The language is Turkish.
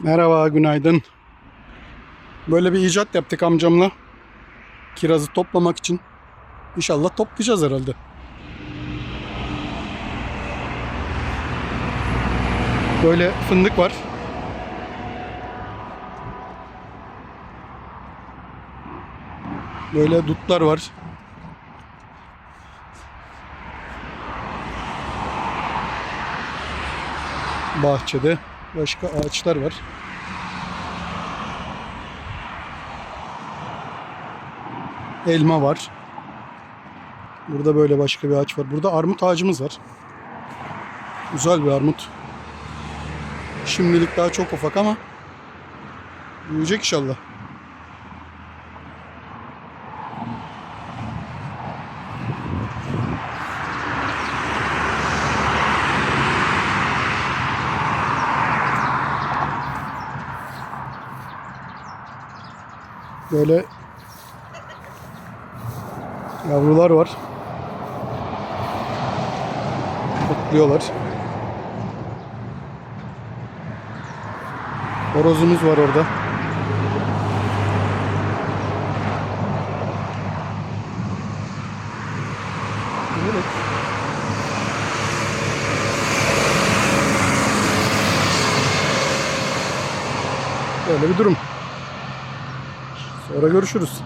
Merhaba, günaydın. Böyle bir icat yaptık amcamla. Kirazı toplamak için. İnşallah toplayacağız herhalde. Böyle fındık var. Böyle dutlar var. Bahçede başka ağaçlar var. Elma var. Burada böyle başka bir ağaç var. Burada armut ağacımız var. Güzel bir armut. Şimdilik daha çok ufak ama büyüyecek inşallah. Böyle yavrular var. Kutluyorlar. Horozumuz var orada. Böyle bir durum. Sonra görüşürüz.